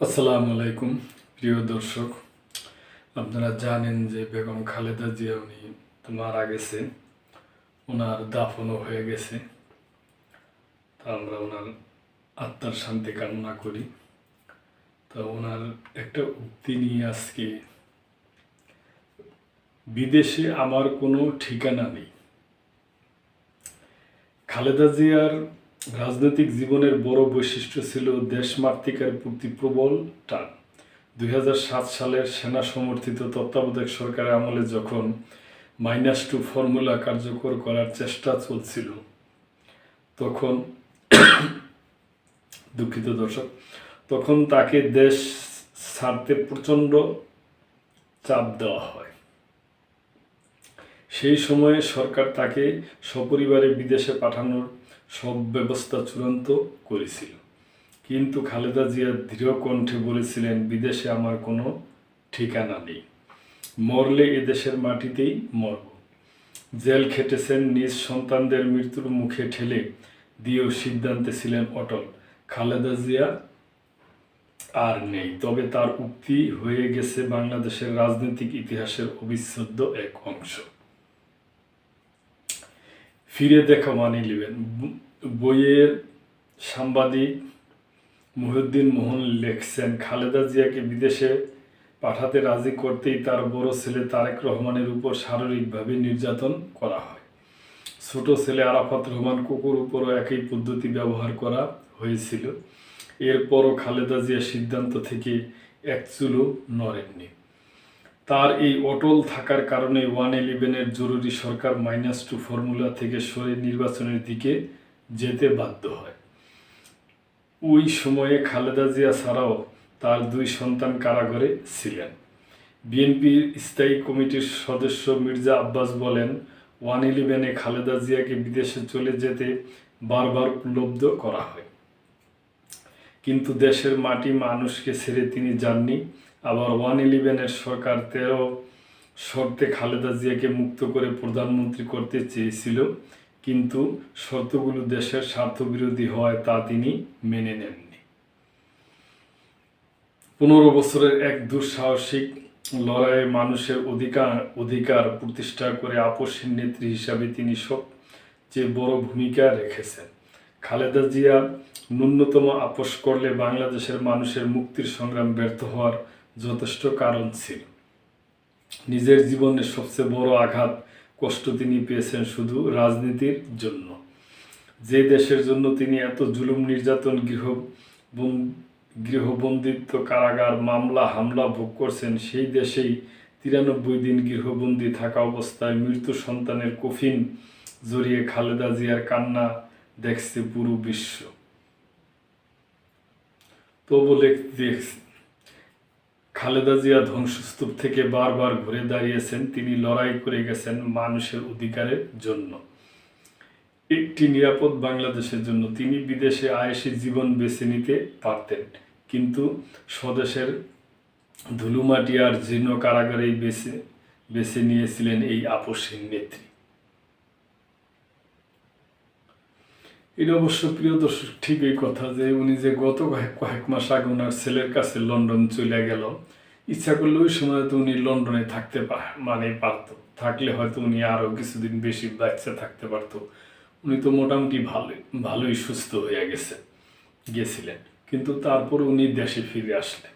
আসসালামু আলাইকুম, প্রিয় দর্শক। আপনারা জানেন যে বেগম খালেদা জিয়া উনি মারা গেছে। ওনার দাফনও হয়ে গেছে। তা আমরা ওনার আত্মার শান্তি কামনা করি। তা ওনার একটা উক্তি নিয়ে আজকে, বিদেশে আমার কোনো ঠিকানা নেই। খালেদা জিয়ার রাজনৈতিক জীবনের বড় বৈশিষ্ট্য ছিল দেশমাতৃকার প্রতি প্রবল টান। দুই সালের সেনা সমর্থিত তত্ত্বাবধায়ক সরকারের আমলে যখন মাইনাস টু ফর্মুলা কার্যকর করার চেষ্টা চলছিল, তখন দুঃখিত দর্শক, তখন তাকে দেশ ছাড়তে প্রচণ্ড চাপ দেওয়া হয়। সেই সময়ে সরকার তাকে সপরিবারে বিদেশে পাঠানোর সব ব্যবস্থা চূড়ান্ত করেছিল। কিন্তু খালেদা জিয়া দৃঢ় কণ্ঠে বলেছিলেন, বিদেশে আমার কোনো ঠিকানা নেই। মরলে এদেশের মাটিতেই মরব। জেল খেটেছেন, নিজ সন্তানদের মৃত্যুর মুখে ঠেলে দিয়েও সিদ্ধান্তে ছিলেন অটল। খালেদা জিয়া আর নেই। তবে তার উক্তি হয়ে গেছে বাংলাদেশের রাজনৈতিক ইতিহাসের অবিচ্ছেদ্য এক অংশ। ফিরে দেখা মানি নেবেন। বইয়ের সাংবাদিক মহিউদ্দিন মোহন লেখছেন, খালেদা জিয়াকে বিদেশে পাঠাতে রাজি করতেই তার বড় ছেলে তারেক রহমানের উপর শারীরিকভাবে নির্যাতন করা হয়। ছোট ছেলে আরাফাত রহমান কুকুর উপরও একই পদ্ধতি ব্যবহার করা হয়েছিল। এরপরও খালেদা জিয়া সিদ্ধান্ত থেকে এক নড়েননি। তার এই অটল থাকার কারণে ওয়ান ইলেভেনের জরুরি সরকার মাইনাস টু ফর্মুলা থেকে সরে নির্বাচনের দিকে যেতে বাধ্য হয়। ওই সময়ে খালেদা জিয়া ছাড়াও তার দুই সন্তান কারাগারে ছিলেন। বিএনপির স্থায়ী কমিটির সদস্য মির্জা আব্বাস বলেন, ওয়ান ইলেভেনে খালেদা জিয়াকে বিদেশে চলে যেতে বারবার উপলব্ধ করা হয়। কিন্তু দেশের মাটি মানুষকে ছেড়ে তিনি যাননি। আবার ওয়ান ইলেভেনের সরকার তেরো শর্তে খালেদা জিয়াকে মুক্ত করে প্রধানমন্ত্রী করতে চেয়েছিল, কিন্তু শর্তগুলো দেশের স্বার্থবিরোধী হওয়ায় তা তিনি মেনে নেননি। পনেরো বছরের এক দুঃসাহসিক লড়াইয়ে মানুষের অধিকার অধিকার প্রতিষ্ঠা করে আপসের নেত্রী হিসাবে তিনি সবচেয়ে বড় ভূমিকা রেখেছেন। খালেদা জিয়া ন্যূনতম আপোষ করলে বাংলাদেশের মানুষের মুক্তির সংগ্রাম ব্যর্থ হওয়ার যথেষ্ট কারণ ছিল। নিজের জীবনের সবচেয়ে বড় আঘাত, কষ্ট তিনি পেয়েছেন শুধু রাজনীতির জন্য। যে দেশের জন্য তিনি এত জুলুম নির্যাতন গৃহ গৃহবন্দিত্ব কারাগার মামলা, হামলা ভোগ করছেন, সেই দেশেই তিরানব্বই দিন গৃহবন্দী থাকা অবস্থায় মৃত্যু সন্তানের কফিন জড়িয়ে খালেদা জিয়ার কান্না দেখছে পুরো বিশ্ব। তবু খালেদা জিয়া ধ্বংসস্তূপ থেকে বারবার ঘুরে দাঁড়িয়েছেন, তিনি লড়াই করে গেছেন মানুষের অধিকারের জন্য। একটি নিরাপদ বাংলাদেশের জন্য তিনি বিদেশে আয়েসি জীবন বেছে নিতে পারতেন, কিন্তু স্বদেশের ধুলুমাটি আর জীর্ণ কারাগারেই বেছে বেছে নিয়েছিলেন এই আপসীন নেত্রী। এটা অবশ্য প্রিয় দর্শক এই কথা যে উনি যে গত কয়েক মাস আগে ওনার ছেলের কাছে লন্ডন চলে গেল। ইচ্ছা করলে ওই সময় তো উনি লন্ডনে থাকতে মানে পারতো। থাকলে হয়তো উনি আরও কিছুদিন বেশি বাচ্চা থাকতে পারতো। উনি তো মোটামুটি ভালোই ভালোই সুস্থ হয়ে গেছে, গেছিলেন। কিন্তু তারপর উনি দেশে ফিরে আসলেন।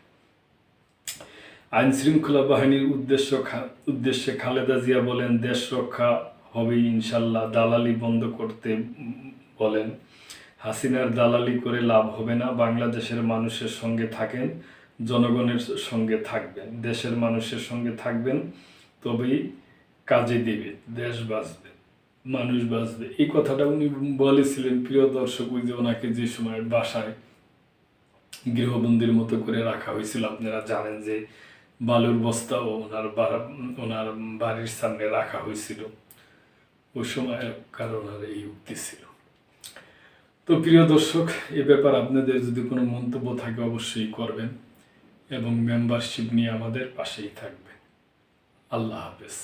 আইন শৃঙ্খলা বাহিনীর উদ্দেশ্য উদ্দেশ্যে খালেদা জিয়া বলেন, দেশ রক্ষা হবে ইনশাল্লাহ, দালালি বন্ধ করতে বলেন, হাসিনার দালালি করে লাভ হবে না, বাংলাদেশের মানুষের সঙ্গে থাকেন, জনগণের সঙ্গে থাকবেন, দেশের মানুষের সঙ্গে থাকবেন, তবেই কাজে দেবে, দেশ বাঁচবে, মানুষ বাঁচবে। এই কথাটা উনি বলেছিলেন প্রিয় দর্শক, ওই যে ওনাকে যে সময় বাসায় গৃহবন্দির মতো করে রাখা হয়েছিল, আপনারা জানেন যে বালুর বস্তাও ওনার ওনার বাড়ির সামনে রাখা হয়েছিল। ওই সময় কারণ আর এই উক্তি ছিল। তো প্রিয় দর্শক, এ ব্যাপার আপনাদের যদি কোনো মন্তব্য থাকে অবশ্যই করবেন এবং মেম্বারশিপ নিয়ে আমাদের পাশেই থাকবেন। আল্লাহ হাফেজ।